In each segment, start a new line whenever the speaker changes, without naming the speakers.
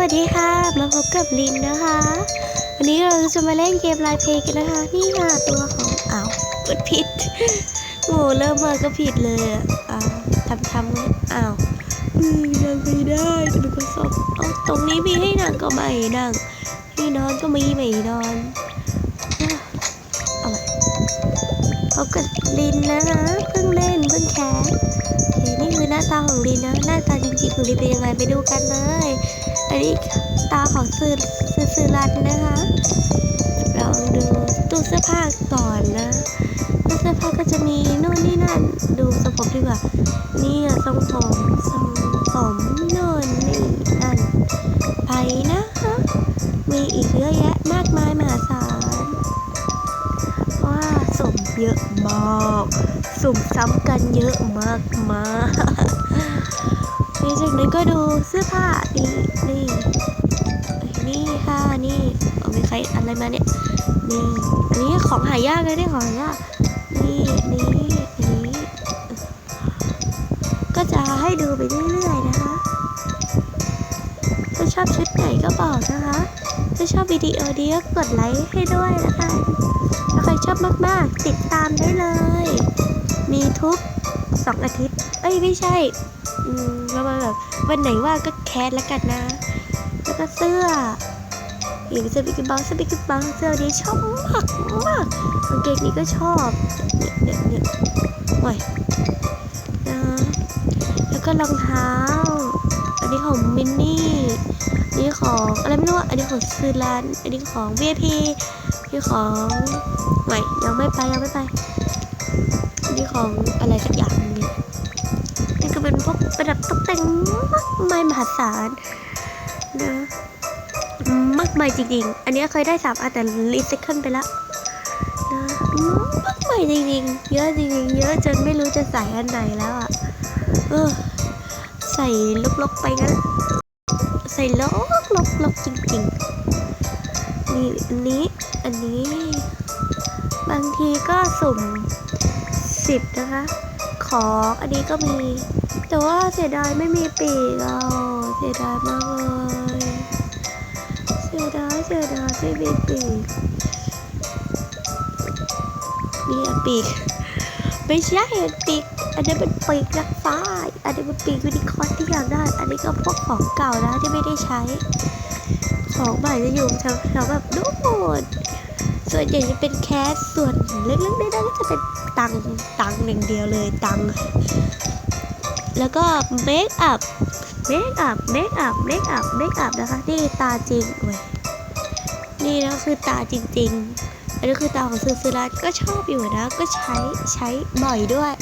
วัสดีค่ะมาพบกับลินนะคะ วันนี้เราจะมาเล่นเกมไลน์เพลกันนะคะ นี่ค่ะตัวของอ้าวกดผิดโอ้เริ่มมาก็ผิดเลยอ่าทำทำอ้าวอืมยังไม่ได้จะเป็นคนสอบเอาตรงนี้มีให้นั่งก็ไม่นั่งให้นอนก็มีไม่นอนอะเอาใหม่พบกับลินนะคะเพิ่งเล่นเพิ่งแคสโอเคนี่คือหน้าตาของลินนะหน้าตาจริงๆของลินเป็นยังไงไปดูกันเลย อันนี้ตาของซื้อซื้อซื้อรันนะคะลองดูตู้เสื้อผ้าก่อนนะตู้เสื้อผ้าก็จะมีนู่นนี่นั่นดูทรงผมดีกว่านี่ทรงผมทรงผมนู่นนี่นั่นไปนะคะมีอีกเยอะแยะมากมายมหาศาลว่าสมเยอะมากสุ่มซ้ำกันเยอะมากมาก จากนั้นก็ดูเสื้อผ้านี่นี่นี่ค่ะนี่เอาไปใครอะไรมาเนี่ยนี่อันนี้ของหายากเลยเนี่ยของหายากนี่นี่นนี้ก็จะให้ดูไปเรื่อยๆนะคะ ถ้าชอบชุดไหนก็บอกนะคะ ถ้าชอบวิดีโอนี้ก็กดไลค์ให้ด้วยนะคะถ้าใครชอบมากๆ ติดตามได้เลย มีทุกสองอาทิตย์ เอ้ยไม่ใช่อืมประมาณแบบวันไหนว่าก็แคสแล้วกันนะ แล้วก็เสื้ออย่างเสื้อบิ๊กบังเสื้อบิ๊กบังเสื้อนี้ชอบมากมากกางเกงนี้ก็ชอบเนี่ยเนี่ยเนี่ยโอ้ยนะแล้วก็รองเท้า อันนี้ของมินนี่อันนี้ของอะไรไม่รู้อันนี้ของซื้อร้านอันนี้ของ VIP อันนี้ของไม่ยังไม่ไปยังไม่ไปอันนี้ของอะไรสักอย่าง มากมายมหาศาลนะมากมายจริงๆ อันนี้เคยได้สามอันแต่รีไซเคิลไปแล้วนะมากมายจริงๆ เยอะจริงๆ เยอะจนไม่รู้จะใส่อันไหนแล้วอะ เออ ใส่ลกๆไปงั้น ใส่ลกลกลกจริงๆ นี่อันนี้ อันนี้ บางทีก็สุ่มสิบนะคะ ของอันนี้ก็มี แต่ว่าเสียดายไม่มีปีกอะเสียดายมากเลย เสียดายเสียดายไม่มีปีกนี่ปีกไม่ใช่ปีกอันนี้เป็นปีกนักฟ้าอันนี้เป็นปีกวินิคอร์นที่อยากได้ อันนี้ก็พวกของเก่านะที่ไม่ได้ใช้ ของใหม่จะอยู่แถวๆแบบนู่นส่วนใหญ่จะเป็นแคสส่วนเล็กๆได้ๆก็จะเป็นตังตังค์อย่างเดียวเลยตัง แล้วก็เมคอัพเมคอัพเมคอัพเมคอัพเมคอัพนะคะนี่ตาจริงเว้ยนี่นะคือตาจริง ๆ อันนี้คือตาของซูซูรัสก็ชอบอยู่นะ ก็ใช้ใช้บ่อยด้วย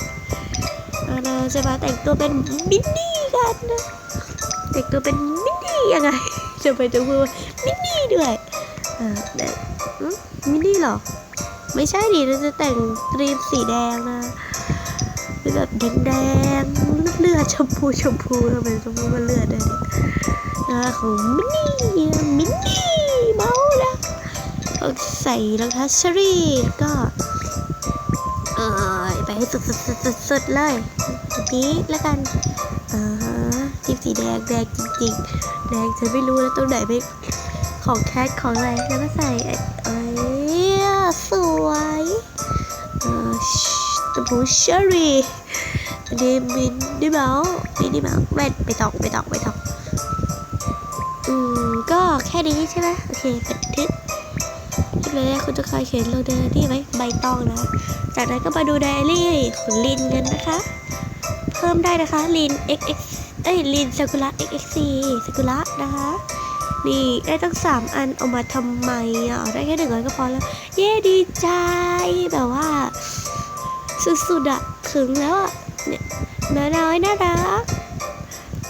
เราจะมาแต่งตัวเป็นมินนี่กันนะแต่งตัวเป็นมินนี่ยังไงจะไปจะพูดว่ามินนี่ด้วยอ่าแต่อืมมินนี่หรอ ไม่ใช่ดิเราจะแต่งครีมสีแดงนะ เป็นแบบแดงๆเลือดชมพูชมพูทำไมชมพูมันเลือดเลยนะของมินนี่มินนี่เมาแล้วก็ใส่รองเท้าเชอรี่ก็เออไปให้สุดสุดสดสดเลยแบบนี้แล้วกันอ่าฮะครีมสีแดงแดงจริงๆแดงฉันไม่รู้แล้วตรงไหนไม่ของแคทของอะไรแล้วก็ใส่เอ้ยเอ้ยสว ตะบูเชอรี่อันนี้มินดิเมามินดิเมาแว่นไปตอกไปตอกไปตอกอืมก็แค่นี้ใช่ไหมโอเคบันทึกที่เลยคุณจะเคยเขียนลงในนี่ไหมใบตองนะ จากนั้นก็มาดูไดอารี่ของลินกันนะคะ เพิ่มได้นะคะลิน xx เอ้ยลินซากุระ xxc ซากุระนะคะนี่ได้ตั้งสามอันเอามาทำไมอะได้แค่หนึ่งอันก็พอแล้ว เย้ดีใจแบบว่า สุดๆอะถึงแล้วอะเนี่ยน้อยน้อยน่ารัก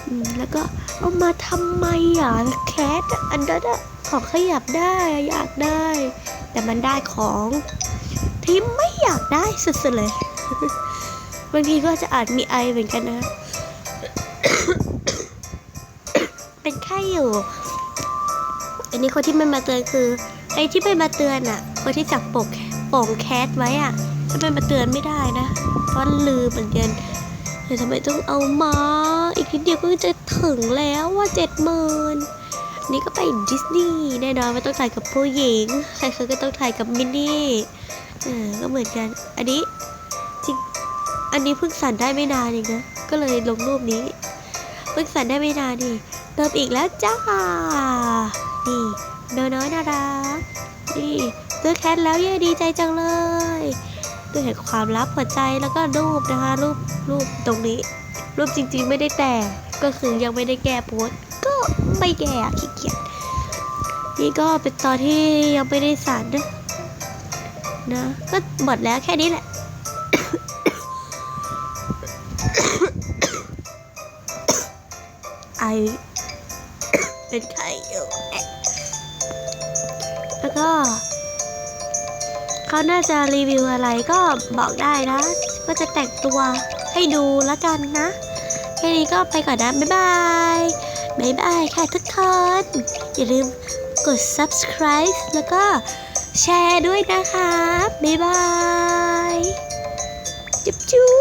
อืมแล้วก็เอามาทำไมอะแคทอะอันนั้นอะของขยับได้อยากได้ แต่มันได้ของที่ไม่อยากได้สุดๆเลย บางทีก็จะอาจมีไอเหมือนกันนะ เป็นไข้อยู่ อันนี้คนที่ไม่มาเตือนคือไอ้ที่ไม่มาเตือนอะคนที่จับปกโป่งแคสไว้อะ ถ้าไมมาเตือนไม่ได้นะเพราะลืมเหมือนกันแต่ทำไมต้องเอามา อีกนิดเดียวก็จะถึงแล้วว่าเจ็ดหมื่นนี่ก็ไปดิสนีย์แน่นอนไม่ต้องถ่ายกับผู้หญิง ใครๆก็ต้องถ่ายกับมินนี่เออก็เหมือนกัน อันนี้จริง อันนี้เพิ่งสั่นได้ไม่นานเองนะ ก็เลยลงรูปนี้ เพิ่งสั่นได้ไม่นานนี่เติมอีกแล้วจ้า นี่น้อยๆน่ารักนี่เจอแคทแล้วเย้ดีใจจังเลย ด้วยเห็นความลับหัวใจแล้วก็รูปนะคะ รูปรูปตรงนี้ รูปจริงๆไม่ได้แต่งก็คือยังไม่ได้แก้โพสก็ไม่แก้อะขี้เกียจนี่ก็เป็นตอนที่ยังไม่ได้สันนะนะก็หมดแล้วแค่นี้แหละไอเป็นไข้อยู่ะแล้วก็ เขาน่าจะรีวิวอะไรก็บอกได้นะว่าจะแต่งตัวให้ดูแล้วกันนะ แค่นี้ก็ไปก่อนนะ บ๊ายบาย บ๊ายบายค่ะทุกคน อย่าลืมกด subscribe แล้วก็แชร์ด้วยนะคะ บ๊ายบาย จุ๊บจุ๊บ